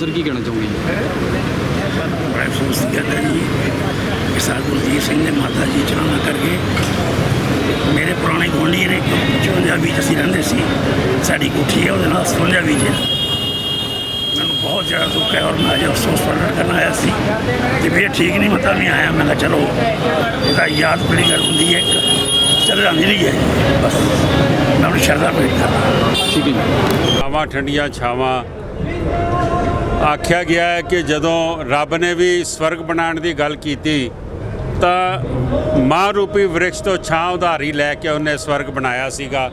Sir ਕੀ ਕਹਿਣਾ ਚਾਹੋਗੇ ਬੜਾ ਅਫਸੋਸ ਦੀ ਗੱਲ ਹੈ ਜੀ ਕਿ ਸਰ ਗੁਰਜੀਤ ਸਿੰਘ ਨੇ ਮਾਤਾ ਜੀ ਚਲਾਣਾ ਕਰਕੇ ਮੇਰੇ ਪੁਰਾਣੇ ਗੁਆਂਢੀ ਨੇ ਪੰਜਾਬੀ ਚ ਅਸੀਂ ਰਹਿੰਦੇ ਸੀ ਸਾਡੀ ਕੋਠੀ ਹੈ ਉਹਦੇ ਨਾਲ ਪੰਜਾਬੀ ਚ ਮੈਨੂੰ ਬਹੁਤ ਜ਼ਿਆਦਾ ਦੁੱਖ ਹੈ ਔਰ ਮੈਂ ਅੱਜ ਅਫਸੋਸ ਪ੍ਰਗਟ ਕਰਨ ਆਇਆ ਸੀ ਤੇ ਫਿਰ ਠੀਕ ਨਹੀਂ ਮਤਾ ਨਹੀਂ ਆਇਆ ਮੈਂ ਕਿਹਾ ਚਲੋ ਇਹਦਾ ਯਾਦ ਬੜੀ ਗੱਲ ਹੁੰਦੀ ਹੈ ਇੱਕ ਸ਼ਰਧਾਂਜਲੀ ਹੈ ਬਸ ਮੈਂ ਉਹਨੂੰ ਸ਼ਰਧਾ ਭੇਟ ਕਰਦਾ। ਠੀਕ ਹੈ ਜੀ। ਛਾਵਾਂ ਠੰਡੀਆਂ ਛਾਵਾਂ। ਆਖਿਆ ਗਿਆ ਹੈ ਕਿ ਜਦੋਂ ਰੱਬ ਨੇ ਵੀ ਸਵਰਗ ਬਣਾਉਣ ਦੀ ਗੱਲ ਕੀਤੀ, ਤਾਂ ਮਾਂ ਰੂਪੀ ਵ੍ਰਿਕਸ਼ ਤੋਂ ਛਾਂ ਉਧਾਰੀ ਲੈ ਕੇ ਉਹਨੇ ਸਵਰਗ ਬਣਾਇਆ ਸੀਗਾ।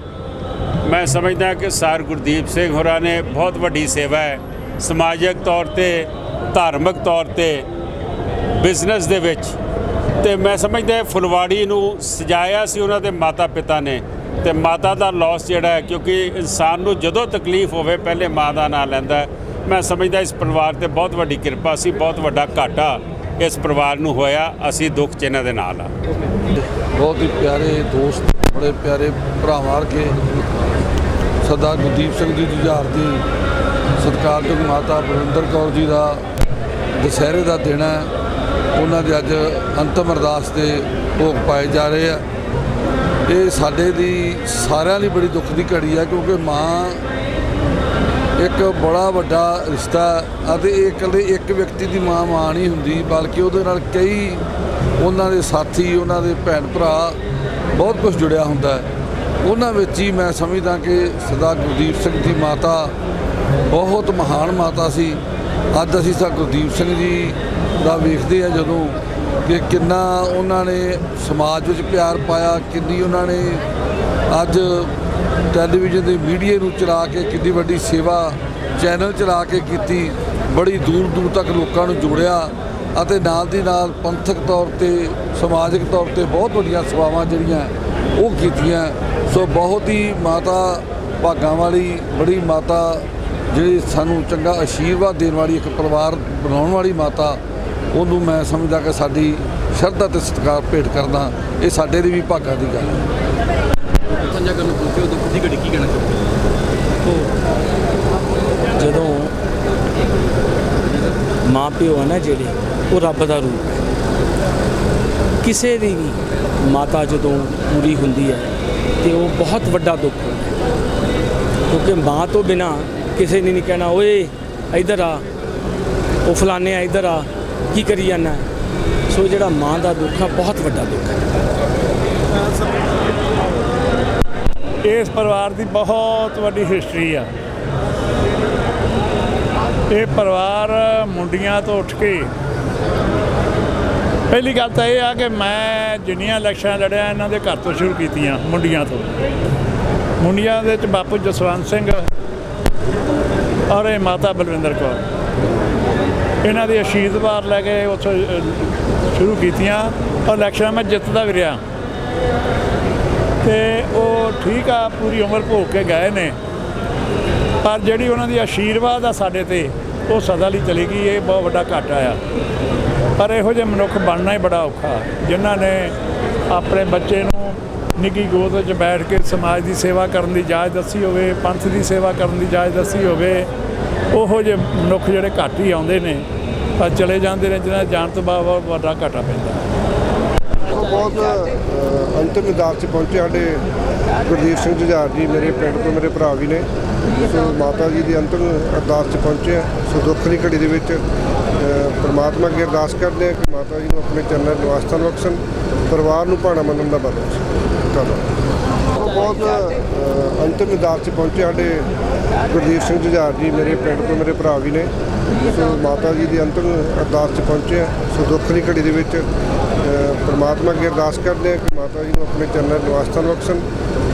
ਮੈਂ ਸਮਝਦਾ ਕਿ ਸਰ ਗੁਰਦੀਪ ਸਿੰਘ ਹੋਰਾਂ ਨੇ ਬਹੁਤ ਵੱਡੀ ਸੇਵਾ ਹੈ। ਸਮਾਜਿਕ ਤੌਰ ਤੇ, ਧਾਰਮਿਕ ਤੌਰ ਤੇ, ਬਿਜ਼ਨਸ ਦੇ ਵਿੱਚ। ਤੇ ਮੈਂ ਸਮਝਦਾ ਫੁਲਵਾੜੀ ਨੂੰ ਸਜਾਇਆ ਸੀ ਉਹਨਾਂ ਦੇ ਮਾਤਾ ਪਿਤਾ ਨੇ। ਤੇ ਮਾਤਾ ਦਾ ਲਾਸ ਜਿਹੜਾ ਹੈ, ਕਿਉਂਕਿ ਇਨਸਾਨ ਨੂੰ ਜਦੋਂ ਤਕਲੀਫ ਹੋਵੇ, ਪਹਿਲੇ ਮਾਂ ਦਾ ਨਾਂ ਲੈਂਦਾ ਹੈ। ਮੈਂ ਸਮਝਦਾ ਇਸ ਪਰਿਵਾਰ ਤੇ ਬਹੁਤ ਵੱਡੀ ਕਿਰਪਾ ਸੀ, ਬਹੁਤ ਵੱਡਾ ਘਾਟਾ ਇਸ ਪਰਿਵਾਰ ਨੂੰ ਹੋਇਆ। ਅਸੀਂ ਦੁੱਖ ਚ ਇਹਨਾਂ ਦੇ ਨਾਲ ਆ। ਬਹੁਤ ਹੀ ਪਿਆਰੇ ਦੋਸਤ, ਬੜੇ ਪਿਆਰੇ ਭਰਾਵਾਂ ਵਰਗੇ ਸਰਦਾਰ ਗੁਰਦੀਪ ਸਿੰਘ ਜੀ ਜੁਝਾਰ ਦੀ ਸਤਿਕਾਰਯੋਗ ਮਾਤਾ ਬਲਵਿੰਦਰ ਕੌਰ ਜੀ ਦਾ ਦੁਸਹਿਰੇ ਦਾ ਦਿਨ ਹੈ। ਉਹਨਾਂ ਦੇ ਅੱਜ ਅੰਤਮ ਅਰਦਾਸ ਦੇ ਭੋਗ ਪਾਏ ਜਾ ਰਹੇ ਆ। ਇਹ ਸਾਡੇ ਦੀ ਸਾਰਿਆਂ ਲਈ ਬੜੀ ਦੁੱਖ ਦੀ ਘੜੀ ਹੈ ਕਿਉਂਕਿ ਮਾਂ ਇੱਕ ਬੜਾ ਵੱਡਾ ਰਿਸ਼ਤਾ ਅਤੇ ਇਹ ਇਕੱਲੇ ਇੱਕ ਵਿਅਕਤੀ ਦੀ ਮਾਂ ਮਾਂ ਨਹੀਂ ਹੁੰਦੀ, ਬਲਕਿ ਉਹਦੇ ਨਾਲ ਕਈ ਉਹਨਾਂ ਦੇ ਸਾਥੀ, ਉਹਨਾਂ ਦੇ ਭੈਣ ਭਰਾ ਬਹੁਤ ਕੁਝ ਜੁੜਿਆ ਹੁੰਦਾ ਉਹਨਾਂ ਵਿੱਚ ਹੀ ਮੈਂ ਸਮਝਦਾ ਕਿ ਸਰਦਾਰ ਗੁਰਦੀਪ ਸਿੰਘ ਦੀ ਮਾਤਾ ਬਹੁਤ ਮਹਾਨ ਮਾਤਾ ਸੀ। ਅੱਜ ਅਸੀਂ ਸਾ ਗੁਰਦੀਪ ਸਿੰਘ ਜੀ ਦਾ ਵੇਖਦੇ ਆ ਜਦੋਂ ਕਿ ਕਿੰਨਾ ਉਹਨਾਂ ਨੇ ਸਮਾਜ ਵਿੱਚ ਪਿਆਰ ਪਾਇਆ, ਕਿੰਨੀ ਉਹਨਾਂ ਨੇ ਅੱਜ ਟੈਲੀਵਿਜ਼ਨ ਦੇ ਮੀਡੀਆ ਨੂੰ ਚਲਾ ਕੇ ਕਿੰਨੀ ਵੱਡੀ ਸੇਵਾ ਚੈਨਲ ਚਲਾ ਕੇ ਕੀਤੀ, ਬੜੀ ਦੂਰ ਦੂਰ ਤੱਕ ਲੋਕਾਂ ਨੂੰ ਜੋੜਿਆ ਅਤੇ ਨਾਲ ਦੀ ਨਾਲ ਪੰਥਕ ਤੌਰ ਤੇ, ਸਮਾਜਿਕ ਤੌਰ ਤੇ ਬਹੁਤ ਵੱਡੀਆਂ ਸੇਵਾਵਾਂ ਜਿਹੜੀਆਂ ਉਹ ਕੀਤੀਆਂ। ਸੋ ਬਹੁਤ ਹੀ ਮਾਤਾ ਭਾਗਾਂ ਵਾਲੀ, ਬੜੀ ਮਾਤਾ ਜਿਹੜੀ ਸਾਨੂੰ ਚੰਗਾ ਆਸ਼ੀਰਵਾਦ ਦੇਣ ਵਾਲੀ ਇੱਕ ਪਰਿਵਾਰ ਬਣਾਉਣ ਵਾਲੀ ਮਾਤਾ, ਉਹਨੂੰ ਮੈਂ ਸਮਝਦਾ ਕਿ ਸਾਡੀ ਸ਼ਰਧਾ ਤੇ ਸਤਿਕਾਰ ਭੇਟ ਕਰਦਾ। ਇਹ ਸਾਡੇ ਲਈ ਵੀ ਭਾਗਾਂ ਦੀ ਗੱਲ ਹੈ। ਸਾਂਝਾ ਕਰਨ ਪਹੁੰਚੇ ਹੋ ਦੁੱਖ ਘੜੀ ਕੀ ਕਹਿਣਾ ਚਾਹੋਗੇ? ਜਦੋਂ ਮਾਂ ਪਿਓ ਹੈ ਨਾ ਜਿਹੜੇ, ਉਹ ਰੱਬ ਦਾ ਰੂਪ ਹੈ। ਕਿਸੇ ਦੀ ਵੀ ਮਾਤਾ ਜਦੋਂ ਪੂਰੀ ਹੁੰਦੀ ਹੈ ਤੇ ਉਹ ਬਹੁਤ ਵੱਡਾ ਦੁੱਖ ਹੁੰਦਾ ਕਿਉਂਕਿ ਮਾਂ ਤੋਂ ਬਿਨਾ ਕਿਸੇ ਨੇ ਨਹੀਂ ਕਹਿਣਾ, ਓਏ, ਇੱਧਰ ਆ, ਉਹ ਫਲਾਣੇ ਆ, ਇੱਧਰ ਆ, ਕੀ ਕਰੀ ਜਾਂਦਾ ਸੋ ਜਿਹੜਾ ਮਾਂ ਦਾ ਦੁੱਖ ਆ, ਬਹੁਤ ਵੱਡਾ ਦੁੱਖ ਹੈ। ਇਸ ਪਰਿਵਾਰ ਦੀ ਬਹੁਤ ਵੱਡੀ ਹਿਸਟਰੀ ਆ। ਇਹ ਪਰਿਵਾਰ ਮੁੰਡੀਆਂ ਤੋਂ ਉੱਠ ਕੇ ਪਹਿਲੀ ਗੱਲ ਤਾਂ ਇਹ ਆ ਕਿ ਮੈਂ ਜਿੰਨੀਆਂ ਇਲੈਕਸ਼ਨਾਂ ਲੜਿਆ ਇਹਨਾਂ ਦੇ ਘਰ ਤੋਂ ਸ਼ੁਰੂ ਕੀਤੀਆਂ ਮੁੰਡੀਆਂ ਤੋਂ। ਮੁੰਡੀਆਂ ਦੇ ਵਿੱਚ ਬਾਪੂ ਜਸਵੰਤ ਸਿੰਘ ਔਰ ਇਹ ਮਾਤਾ ਬਲਵਿੰਦਰ ਕੌਰ। ਇਹਨਾਂ ਦੀ ਆਸ਼ੀਰਵਾਦ ਲੈ ਕੇ ਉੱਥੋਂ ਸ਼ੁਰੂ ਕੀਤੀਆਂ ਔਰ ਇਲੈਕਸ਼ਨਾਂ ਮੈਂ ਜਿੱਤਦਾ ਵੀ ਰਿਹਾ। ਤੇ ਉਹ ਠੀਕ ਆ, ਪੂਰੀ ਉਮਰ ਭੋਗ ਕੇ ਗਏ ਨੇ। ਪਰ ਜਿਹੜੀ ਉਹਨਾਂ ਦੀ ਆਸ਼ੀਰਵਾਦ ਆ ਸਾਡੇ ਤੇ, ਉਹ ਸਦਾ ਲਈ ਚਲੀ ਗਈ, ਇਹ ਬਹੁਤ ਵੱਡਾ ਘਾਟਾ ਆ। ਪਰ ਇਹੋ ਜਿਹੇ ਮਨੁੱਖ ਬਣਨਾ ਹੀ ਬੜਾ ਔਖਾ। ਜਿਨ੍ਹਾਂ ਨੇ ਆਪਣੇ ਬੱਚੇ ਨੂੰ ਨਿੱਕੀ ਗੋਦ ਵਿੱਚ ਬੈਠ ਕੇ ਸਮਾਜ ਦੀ ਸੇਵਾ ਕਰਨ ਦੀ ਜਾਚ ਦੱਸੀ ਹੋਵੇ, ਪੰਥ ਦੀ ਸੇਵਾ ਕਰਨ ਦੀ ਜਾਚ ਦੱਸੀ ਹੋਵੇ, ਉਹੋ ਜਿਹੇ ਮਨੁੱਖ ਜਿਹੜੇ ਘੱਟ ਹੀ ਆਉਂਦੇ ਨੇ, ਪਰ ਚਲੇ ਜਾਂਦੇ ਨੇ ਜਿਹਨਾਂ ਜਾਣ ਤੋਂ ਬਾਅਦ ਬਹੁਤ ਵੱਡਾ ਘਾਟਾ ਪੈਂਦਾ। ਬਹੁਤ ਅੰਤਿਮ ਅਰਦਾਸ 'ਚ ਪਹੁੰਚੇ ਸਾਡੇ ਗੁਰਦੀਪ ਸਿੰਘ ਜੁਝਾਰ ਜੀ, ਮੇਰੇ ਪਿੰਡ ਤੋਂ ਮੇਰੇ ਭਰਾ ਵੀ ਨੇ। ਸੋ ਮਾਤਾ ਜੀ ਦੀ ਅੰਤਿਮ ਅਰਦਾਸ 'ਚ ਪਹੁੰਚੇ ਆ। ਸੋ ਦੁੱਖ ਦੀ ਘੜੀ ਦੇ ਵਿੱਚ ਪਰਮਾਤਮਾ ਅੱਗੇ ਅਰਦਾਸ ਕਰਦੇ ਆ ਕਿ ਮਾਤਾ ਜੀ ਨੂੰ ਆਪਣੇ ਚਰਨਾਂ 'ਚ ਨਿਵਾਸ ਸਥਾਨ ਬਖਸ਼ਣ, ਪਰਿਵਾਰ ਨੂੰ ਭਾਣਾ ਮੰਨਣ ਦਾ ਬਲ ਬਖਸ਼ਣ। ਧੰਨਵਾਦ। ਉਹ ਬਹੁਤ ਅੰਤਿਮ ਅਰਦਾਸ 'ਚ ਪਹੁੰਚੇ ਸਾਡੇ ਗੁਰਦੀਪ ਸਿੰਘ ਜੁਝਾਰ ਜੀ, ਮੇਰੇ ਪਿੰਡ ਤੋਂ ਮੇਰੇ ਭਰਾ ਵੀ ਨੇ। ਸੋ ਮਾਤਾ ਜੀ ਦੀ ਅੰਤਿਮ ਅਰਦਾਸ 'ਚ ਪਹੁੰਚੇ ਆ। ਸੋ ਦੁੱਖ ਦੀ ਘੜੀ ਦੇ ਵਿੱਚ ਪਰਮਾਤਮਾ ਅੱਗੇ ਅਰਦਾਸ ਕਰਦੇ ਹਾਂ ਕਿ ਮਾਤਾ ਜੀ ਨੂੰ ਆਪਣੇ ਚਰਨਾਂ 'ਚ ਨਿਵਾਸ ਸਥਾਨ ਬਖਸ਼ਣ,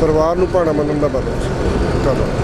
ਪਰਿਵਾਰ ਨੂੰ ਭਾਣਾ ਮੰਨਣ ਦਾ ਬਲ ਬਖਸ਼ਣ। ਧੰਨਵਾਦ।